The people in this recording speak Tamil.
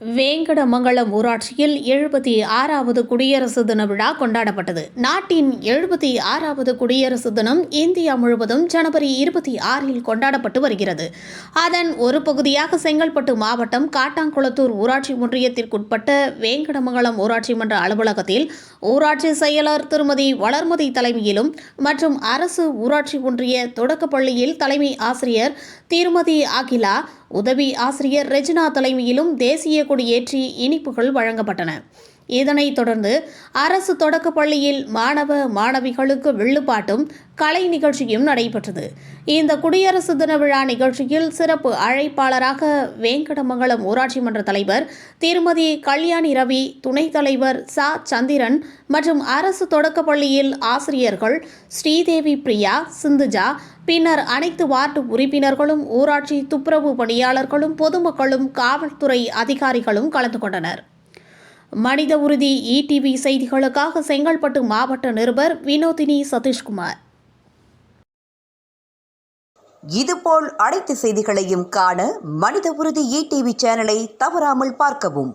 வேங்கடமங்கலம் ஊராட்சியில் எழுபத்தி ஆறாவது குடியரசு தின விழா கொண்டாடப்பட்டது. நாட்டின் எழுபத்தி ஆறாவது குடியரசு தினம் இந்தியா முழுவதும் ஜனவரி இருபத்தி ஆறில் கொண்டாடப்பட்டு வருகிறது. அதன் ஒரு பகுதியாக செங்கல்பட்டு மாவட்டம் காட்டாங்குளத்தூர் ஊராட்சி ஒன்றியத்திற்குட்பட்ட வேங்கடமங்கலம் ஊராட்சி மன்ற அலுவலகத்தில் ஊராட்சி செயலர் திருமதி வளர்மதி தலைமையிலும் மற்றும் அரசு ஊராட்சி ஒன்றிய தொடக்கப்பள்ளியில் தலைமை ஆசிரியர் திருமதி அகிலா உதவி ஆசிரியர் ரெஜினா தலைமையிலும் தேசிய ஏற்றி இனிப்புகள் வழங்கப்பட்டன. இதனைத் தொடர்ந்து அரசு தொடக்கப் பள்ளியில் மாணவ மாணவிகளுக்கு வில்லுப்பாட்டும் கலை நிகழ்ச்சியும் நடைபெற்றது. இந்த குடியரசு தின விழா நிகழ்ச்சியில் சிறப்பு அழைப்பாளராக வேங்கடமங்கலம் ஊராட்சி மன்ற தலைவர் திருமதி கல்யாணி ரவி துணைத் தலைவர் சா. சந்திரன் மற்றும் அரசு தொடக்கப் பள்ளியில் ஆசிரியர்கள் ஸ்ரீதேவி பிரியா சிந்துஜா பின்னர் அனைத்து வார்டு உறுப்பினர்களும் ஊராட்சி துப்புரவு பணியாளர்களும் பொதுமக்களும் காவல்துறை அதிகாரிகளும் கலந்து கொண்டனர். மனித உறுதி இடிவி செய்திகளுக்காக செங்கல்பட்டு மாவட்ட நிருபர் வினோதினி சதீஷ்குமார். இதுபோல் அனைத்து செய்திகளையும் காண மனித உறுதி இடிவி சேனலை தவறாமல் பார்க்கவும்.